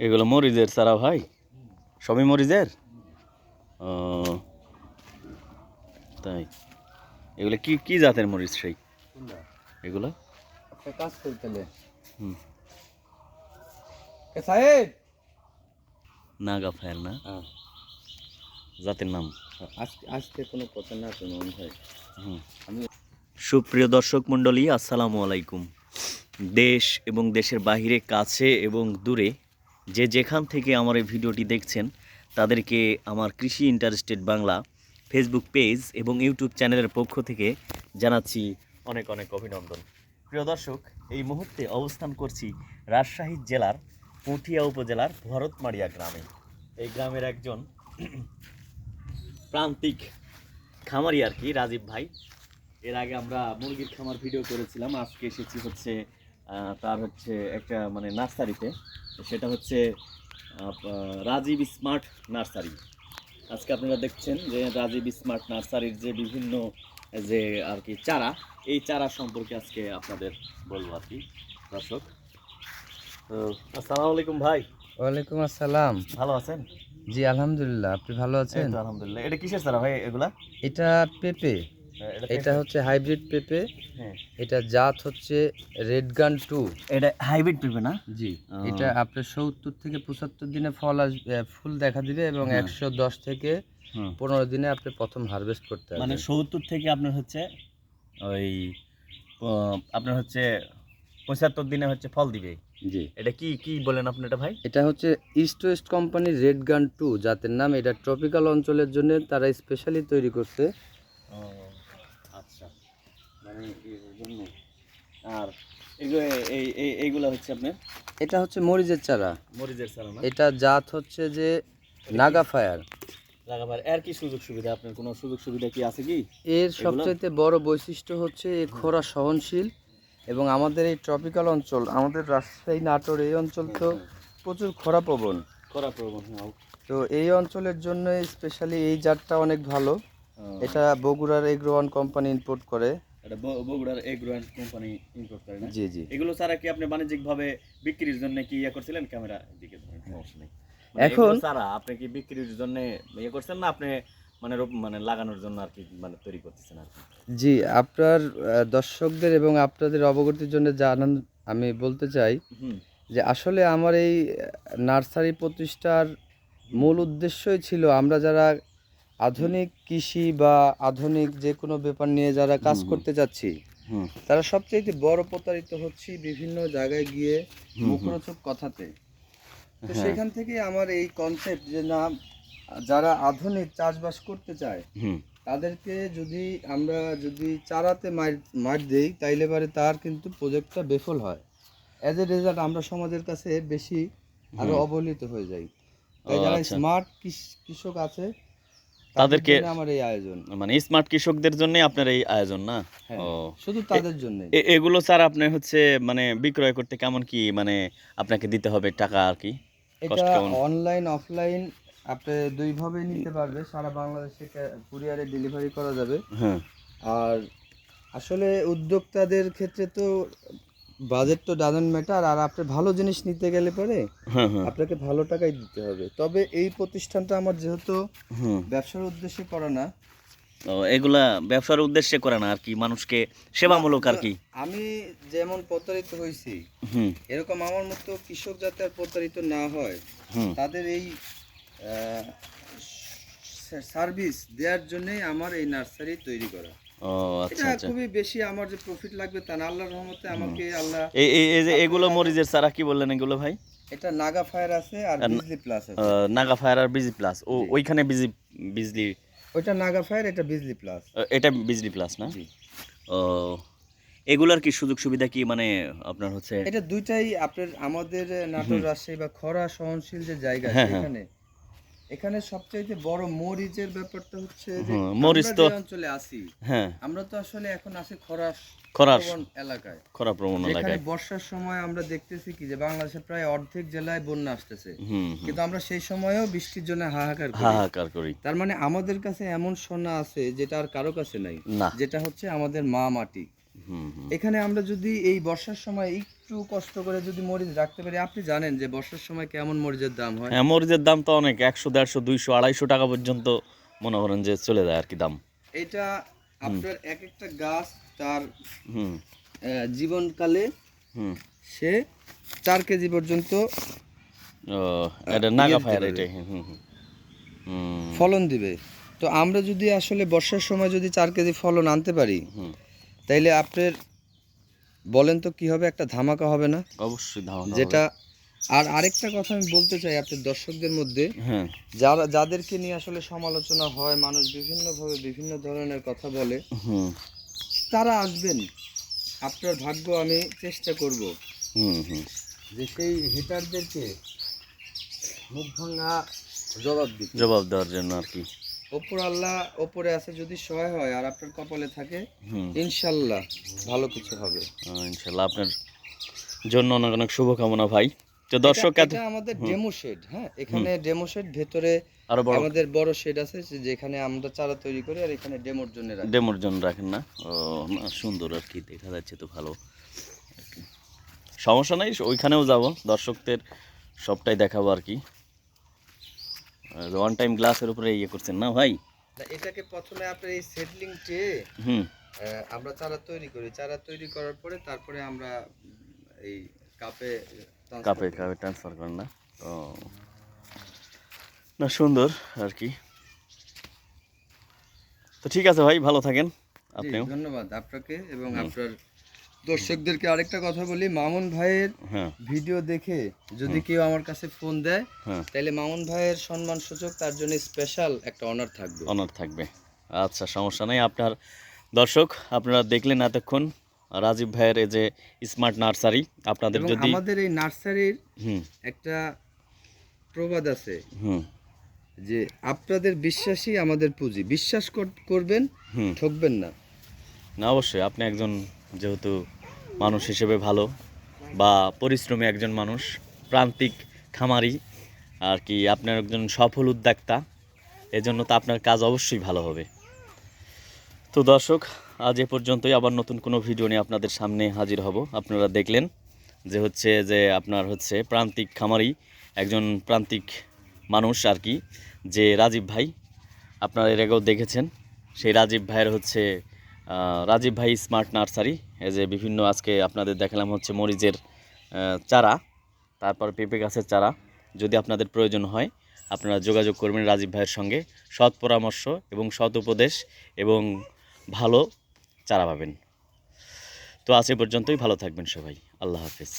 এগুলো মরিচের চারা ভাই? সবই মরিচের? ও তাই। এগুলো কি কি জাতের মরিচ সেই? এগুলো? কাজ করি তাহলে। হুম। এ সাহেব! নাগা ফায়ার না। হ্যাঁ। জাতের নাম? আজকে কোনো কথা না মন ভাই। আমি সুপ্রিয় দর্শক মণ্ডলী আসসালামু আলাইকুম। দেশ এবং দেশের বাইরে কাছে এবং দূরে যে যেখান থেকে আমার এই ভিডিওটি দেখছেন, তাদেরকে আমার কৃষি ইন্টারেস্টেড বাংলা ফেসবুক পেজ এবং ইউটিউব চ্যানেলের পক্ষ থেকে জানাচ্ছি অনেক অনেক অভিনন্দন। প্রিয় দর্শক, এই মুহূর্তে অবস্থান করছি রাজশাহী জেলার পুঠিয়া উপজেলার ভরতমারিয়া গ্রামে। এই গ্রামের একজন প্রান্তিক খামারি আর কি, রাজীব ভাই। এর আগে আমরা মুরগির খামার ভিডিও করেছিলাম, আজকে এসেছি হচ্ছে তার হচ্ছে একটা মানে নার্সারিতে। সেটা হচ্ছে রাজীব স্মার্ট নার্সারি। আজকে আপনারা দেখছেন যে রাজীব স্মার্ট নার্সারির যে বিভিন্ন যে আর কি চারা এই চারা সম্পর্কে আজকে আপনাদের বলব আর কি। দর্শক তো আসসালামু আলাইকুম ভাই। ওয়ালাইকুম আসসালাম। ভালো আছেন? জি আলহামদুলিল্লাহ। আপনি ভালো আছেন? আলহামদুলিল্লাহ। এটা কিসের চারা ভাই এগুলা? এটা পেঁপে। এটা হচ্ছে হাইব্রিড পেঁপে। হ্যাঁ। এটা জাত হচ্ছে রেড গান টু। এটা হাইব্রিড পেঁপে না? জি। এটা আপনার সত্তর থেকে পঁচাত্তর দিনে ফল আসবে ফুল দেখা দিবে এবং হ্যাঁ। একশো দশ থেকে পনেরো দিনে আপনি প্রথম হারভেস্ট করতে মানে সত্তর থেকে আপনার হচ্ছে ওই আপনার হচ্ছে পঁচাত্তর দিনে হচ্ছে ফল দিবে। জি। এটা কি কি বলেন আপনি এটা ভাই? এটা হচ্ছে ইস্ট ওয়েস্ট কোম্পানির রেড গান টু জাতের নাম এটা ট্রপিক্যাল অঞ্চলের জন্য তারা স্পেশালি তৈরি করছে। জন্য আর এগুলো এই এই এইগুলো হচ্ছে আপনার? এটা হচ্ছে মরিচের চারা। মরিচের চারা না? এটা জাত হচ্ছে যে নাগা ফায়ার। লাগাবার এর কি সুযোগ সুবিধা? আপনার কোনো সুযোগ সুবিধা কি আছে কি? এর সবচেয়ে বড় বৈশিষ্ট্য হচ্ছে এই খরা সহনশীল এবং আমাদের এই ট্রপিক্যাল অঞ্চল আমাদের রাজশাহী নাটোর এই অঞ্চল তো প্রচুর খরা প্রবণ। হ্যাঁ তো এই অঞ্চলের জন্য স্পেশালি এই জাতটা অনেক ভালো। এটা বগুড়ার এগ্রোয়ান কোম্পানি ইম্পোর্ট করে। এটা কোম্পানি ইম্পোর্ট করে না? জি জি। এগুলো ছাড়া কি আপনি বাণিজ্যিকভাবে বিক্রির জন্য কি ইয়ে করছিলেন? ক্যামেরা দিকে ধরেন। সমস্যা নেই। এখন- আপনি কি বিক্রির জন্য ইয়ে করছেন না আপনি মানে রোপ- মানে লাগানোর জন্য আর কি মানে তৈরি করতেছেন আর জি আপনার দর্শকদের এবং আপনাদের অবগতির জন্য জানান আমি বলতে চাই যে আসলে আমার এই নার্সারি প্রতিষ্ঠার মূল উদ্দেশ্যই ছিল আমরা যারা আধুনিক কৃষি বা আধুনিক যে কোনো ব্যাপার নিয়ে যারা কাজ। করতে যাচ্ছি তারা সবচেয়ে বড় প্রতারিত হচ্ছি বিভিন্ন জায়গায় গিয়ে মুখরোচক কথাতে তো হ্যাঁ। সেখান থেকে আমার এই কনসেপ্ট যে না যারা আধুনিক চাষবাস করতে চায় তাদেরকে যদি আমরা যদি চারাতে মার মার দেই তাইলে পারে তার কিন্তু প্রজেক্টটা বেফল হয় অ্যাজ এ রেজাল্ট আমরা সমাজের কাছে বেশি আরও। অবহেলিত হয়ে যাই তাই যারা আচ্ছা। স্মার্ট কৃষক আছে তাদেরকে- আমার এই আয়োজন। মানে স্মার্ট কৃষকদের জন্য আপনার এই আয়োজন না? হ্যাঁ ও। শুধু তাদের জন্য এগুলো স্যার আপনার হচ্ছে মানে বিক্রয় করতে কেমন কি মানে আপনাকে দিতে হবে টাকা আর কি? এটা অনলাইন অফলাইন আপনি দুইভাবে নিতে পারবে। সারা বাংলাদেশে কুরিয়ারে ডেলিভারি করা যাবে। হ্যাঁ। আর আসলে উদ্যোক্তাদের ক্ষেত্রে তো বাজেট তো ডাজেন্ট ম্যাটার আর আপনি ভালো জিনিস নিতে গেলে পরে হ্যাঁ হ্যাঁ। আপনাকে ভালো টাকাই দিতে হবে। তবে এই প্রতিষ্ঠানটা আমার যেহেতু ব্যবসার উদ্দেশ্যে করা না। এগুলা ব্যবসার উদ্দেশ্যে করে না আর কি মানুষকে সেবামূলক আর কি। আমি যেমন প্রতারিত হয়েছি এরকম আমার মতো কৃষক যাতে আর প্রতারিত না হয় তাদের এই সার্ভিস দেওয়ার জন্যই আমার এই নার্সারি তৈরি করা। ও আচ্ছা এটা আচ্ছা। খুবই বেশি আমার যে প্রফিট লাগবে তা না আল্লাহর রহমতে আমাকে আল্লাহ এই এই- যে এগুলো মরিচের চারা কি বললেন এগুলো ভাই? এটা নাগা ফায়ার আছে আর বিজলি প্লাস আছে। নাগা ফায়ার আর বিজি প্লাস ও ওইখানে বিজি বিজলি ওইটা নাগা ফায়ার এটা বিজলি প্লাস এটা বিজলি প্লাস না? ও এগুলার কি সুযোগ সুবিধা কি মানে আপনার হচ্ছে? এটা দুইটাই আপনার আমাদের নাটোর রাজশাহী বা খরা সহনশীল যে জায়গা হ্যাঁ, হ্যাঁ। এখানে সবচাইতে বড় মরিচের ব্যাপারটা হচ্ছে যে মরিচ তো- অঞ্চলে আছি হ্যাঁ। আমরা তো আসলে এখন আছি খরা খরা এলাকায়। খরা প্রবণ এলাকায়। বর্ষার সময় আমরা দেখতেছি কি যে বাংলাদেশের প্রায় অর্ধেক জেলায় বন্যা আসতেছে। কিন্তু আমরা সেই সময়েও বৃষ্টির জন্য হাহাকার করি। হাহাকার করি। তার মানে আমাদের কাছে এমন সোনা আছে যেটা আর কারও কাছে নাই যেটা হচ্ছে আমাদের মা মাটি। এখানে আমরা যদি এই বর্ষার সময় একটু কষ্ট করে যদি মরিচ রাখতে পারি আপনি জানেন যে বর্ষার সময় কেমন মরিচের দাম হয়? হ্যাঁ মরিচের দাম তো অনেক একশো দেড়শো দুইশো আড়াইশো টাকা পর্যন্ত মনে করেন যে চলে যায় আর কি দাম। এটা আপনার এক একটা গাছ তার হুম। জীবনকালে হুম। সে চার কেজি পর্যন্ত এটা নাগা ফায়ার এটাই ফলন দিবে। তো আমরা যদি আসলে বর্ষার সময় যদি চার কেজি ফলন আনতে পারি তাইলে আপনার বলেন তো কি হবে? একটা ধামাকা হবে না? অবশ্যই ধারণা যেটা আর আরেকটা কথা আমি বলতে চাই আপনার দর্শকদের মধ্যে। হ্যাঁ। যারা যাদেরকে নিয়ে আসলে সমালোচনা হয় মানুষ বিভিন্নভাবে বিভিন্ন ধরনের কথা বলে হুম। তারা আসবেন। আপনার ভাগ্য আমি চেষ্টা করব। হুম হুম। যে সেই হেটারদেরকে মুখ ভাঙা জবাব দিতে। জবাব দেওয়ার জন্য আর কি। ওপর আল্লাহ ওপরে আছে যদি সহায় হয় আর আপনার কপালে থাকে ইনশাল্লাহ। ভালো কিছু হবে। ইনশাল্লাহ আপনার জন্য অনেক অনেক শুভকামনা ভাই। তো দর্শক এটা- আমাদের ডেমো শেড হ্যাঁ? এখানে ডেমো শেড ভেতরে আরও বড় আমাদের বড় শেড আছে যেখানে আমরা চারা তৈরি করি আর এখানে ডেমোর জন্য রাখি। ডেমোর জন্য রাখেন না? ও সুন্দর আর কি দেখা যাচ্ছে তো ভালো। আর কি। সমস্যা নাই ওইখানেও যাব। দর্শকদের সবটাই দেখাবো আর কি। ওয়ান টাইম গ্লাসের উপরে ইয়ে করছেন না ভাই? এটাকে প্রথমে আপনি এই সেটলিং টে হুম। আমরা চারা তৈরি করি। চারা তৈরি করার পরে তারপরে আমরা এই কাপে কাপে কাপে ট্রান্সফার করেন না? ও। না সুন্দর আর কি। তো ঠিক আছে ভাই ভালো থাকেন। আপনিও। ধন্যবাদ আপনাকে এবং আপনার দর্শকদেরকে আরেকটা কথা বলি মামুন ভাইয়ের হ্যাঁ। ভিডিও দেখে যদি কেউ আমার কাছে ফোন দেয় হ্যাঁ। তাহলে মামুন ভাইয়ের সম্মান সূচক তার জন্য স্পেশাল একটা অনার থাকবে। অনার থাকবে। আচ্ছা সমস্যা নেই। আপনার দর্শক আপনারা দেখলেন এতক্ষণ রাজীব ভাইয়ের এই যে স্মার্ট নার্সারি আপনাদের যদি আমাদের এই নার্সারির হুম। একটা প্রবাদ আছে। হুম। যে আপনাদের বিশ্বাসই আমাদের পুঁজি। বিশ্বাস কর- করবেন হুম। ঠকবেন না। না অবশ্যই। আপনি একজন যেহেতু মানুষ হিসেবে ভালো বা পরিশ্রমী একজন মানুষ, প্রান্তিক খামারি, আর কি আপনার একজন সফল উদ্যোক্তা, এজন্য তো আপনার কাজ অবশ্যই ভালো হবে। তো দর্শক, আজ এ পর্যন্তই আবার নতুন কোনো ভিডিও নিয়ে আপনাদের সামনে হাজির হব। আপনারা দেখলেন যে হচ্ছে যে আপনার হচ্ছে প্রান্তিক খামারি, একজন প্রান্তিক মানুষ আর কি, যে রাজীব ভাই, আপনারা এর আগেও দেখেছেন, সেই রাজীব ভাইয়ের হচ্ছে রাজীব ভাই স্মার্ট নার্সারি, এই যে বিভিন্ন আজকে আপনাদের দেখালাম হচ্ছে মরিচের চারা, তারপর পেঁপে গাছের চারা, যদি আপনাদের প্রয়োজন হয়, আপনারা যোগাযোগ করবেন রাজীব ভাইয়ের সঙ্গে, সৎ পরামর্শ এবং সৎ উপদেশ এবং ভালো চারা পাবেন। তো আজ এ পর্যন্তই, ভালো থাকবেন সবাই, আল্লাহ হাফেজ।